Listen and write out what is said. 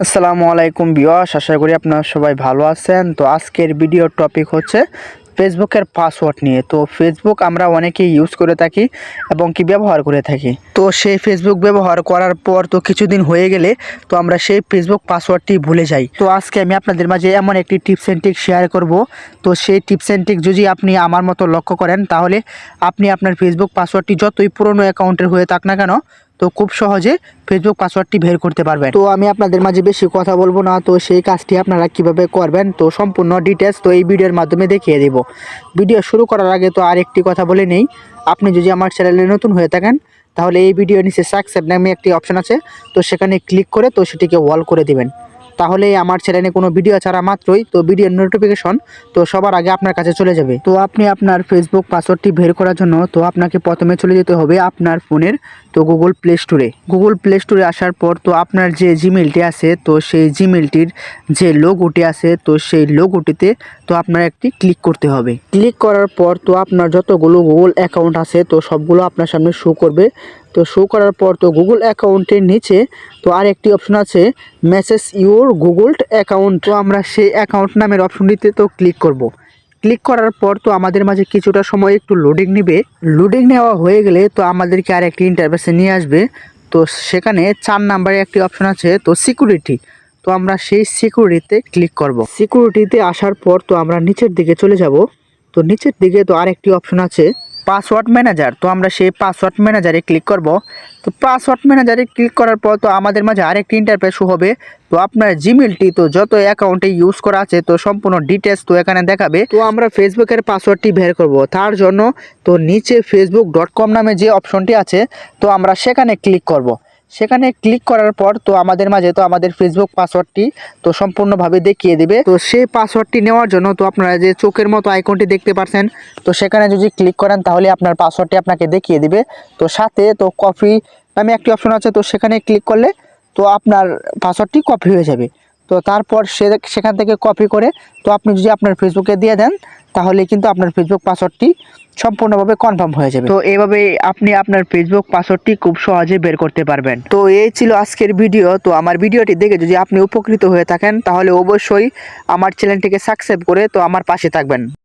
আসসালামু আলাইকুম বিয়াস আশা করি আপনারা সবাই ভালো আছেন। তো আজকের ভিডিওর টপিক হচ্ছে ফেসবুকের পাসওয়ার্ড নিয়ে। তো ফেসবুক আমরা অনেকেই ইউজ করে থাকি এবং কি ব্যবহার করে থাকি। তো সেই ফেসবুক ব্যবহার করার পর তো কিছুদিন হয়ে গেলে তো আমরা সেই ফেসবুক পাসওয়ার্ডটি ভুলে যাই। তো আজকে আমি আপনাদের মাঝে এমন একটি টিপস অ্যান্ড ট্রিক শেয়ার করব। তো সেই টিপস অ্যান্ড ট্রিক যদি আপনি আমার মতো লক্ষ্য করেন, তাহলে আপনি আপনার ফেসবুক পাসওয়ার্ডটি যতই পুরনো অ্যাকাউন্টের হয়ে থাক না কেন তো খুব সহজে ফেসবুক পাসওয়ার্ডটি বের করতে পারবেন। তো আমি আপনাদের মাঝে বেশি কথা বলব না, তো সেই কাজটি আপনারা কীভাবে করবেন, তো সম্পূর্ণ ডিটেলস তো এই ভিডিওর মাধ্যমে দেখিয়ে দেব। ভিডিও শুরু করার আগে তো আর একটি কথা বলে নেই, আপনি যদি আমার চ্যানেলে নতুন হয়ে থাকেন, তাহলে এই ভিডিও নিচে সাকসেপ নামে একটি অপশন আছে, তো সেখানে ক্লিক করে তো সেটিকে ওয়াল করে দিবেন। তাহলে আমার চ্যানেলে কোনো ভিডিও ছাড়া মাত্রই, তো ভিডিওর নোটিফিকেশন তো সবার আগে আপনার কাছে চলে যাবে। তো আপনি আপনার ফেসবুক পাসওয়ার্ডটি বের করার জন্য, তো আপনাকে প্রথমে চলে যেতে হবে আপনার ফোনের, তো গুগল প্লে স্টোরে গুগল প্লে স্টোরে আসার পর, তো আপনার যে জিমেলটি আছে, তো সেই জিমেলটির যে লোগোটি আছে, তো সেই লোগোটিতে তো আপনার একটি ক্লিক করতে হবে। ক্লিক করার পর, তো আপনার যতগুলো গুগল অ্যাকাউন্ট আছে, তো সবগুলো আপনার সামনে শো করবে। তো শো করার পর তো গুগল অ্যাকাউন্টের নিচে তো আর একটি অপশন আছে মেসেজ ইউর গুগল অ্যাকাউন্ট তো আমরা সেই অ্যাকাউন্ট নামের অপশনটিতে তো ক্লিক করব। ক্লিক করার পর তো আমাদের মাঝে কিছুটা সময় একটু লোডিং নেবে। লোডিং নেওয়া হয়ে গেলে তো আমাদেরকে আর একটি ইন্টারভেসে নিয়ে আসবে। তো সেখানে চার নাম্বারে একটি অপশন আছে, তো সিকিউরিটি তো আমরা সেই সিকিউরিটিতে ক্লিক করব। সিকিউরিটিতে আসার পর তো আমরা নিচের দিকে চলে যাব। তো নিচের দিকে তো আরেকটি অপশন আছে পাসওয়ার্ড ম্যানেজার তো আমরা সেই পাসওয়ার্ড ম্যানেজারে ক্লিক করব। তো পাসওয়ার্ড ম্যানেজারে ক্লিক করার পর তো আমাদের মাঝে আরেকটি ইন্টারফেস হবে। তো আপনার জিমেলটি তো যত অ্যাকাউন্টে ইউজ করা আছে, তো সম্পূর্ণ ডিটেলস তো এখানে দেখাবে। তো আমরা ফেসবুকের পাসওয়ার্ডটি বের করব। তার জন্য তো নিচে ফেসবুক ডট কম নামে যে অপশনটি আছে, তো আমরা সেখানে ক্লিক করব। সেখানে ক্লিক করার পর তো আমাদের মাঝে তো আমাদের ফেসবুক পাসওয়ার্ডটি তো সম্পূর্ণভাবে দেখিয়ে দেবে। তো সেই পাসওয়ার্ডটি নেওয়ার জন্য তো আপনারা যে চোখের মতো আইকনটি দেখতে পাচ্ছেন তো সেখানে যদি ক্লিক করেন তাহলে আপনার পাসওয়ার্ডটি আপনাকে দেখিয়ে দিবে। তো সাথে তো কপি নামে একটি অপশন আছে, তো সেখানে ক্লিক করলে তো আপনার পাসওয়ার্ডটি কপি হয়ে যাবে। তো তারপর সে সেখান থেকে কপি করে তো আপনি যদি আপনার ফেসবুকে দিয়ে দেন তাহলে কিন্তু আপনার ফেসবুক পাসওয়ার্ডটি সম্পূর্ণভাবে কনফার্ম হয়ে যাবে। তো এইভাবে আপনি আপনার ফেসবুক পাসওয়ার্ডটি খুব সহজে বের করতে পারবেন। তো এই ছিল আজকের ভিডিও তো আমার ভিডিওটি দেখে যদি আপনি উপকৃত হয়ে থাকেন তাহলে অবশ্যই আমার চ্যানেলটিকে সাবস্ক্রাইব করে তো আমার পাশে থাকবেন।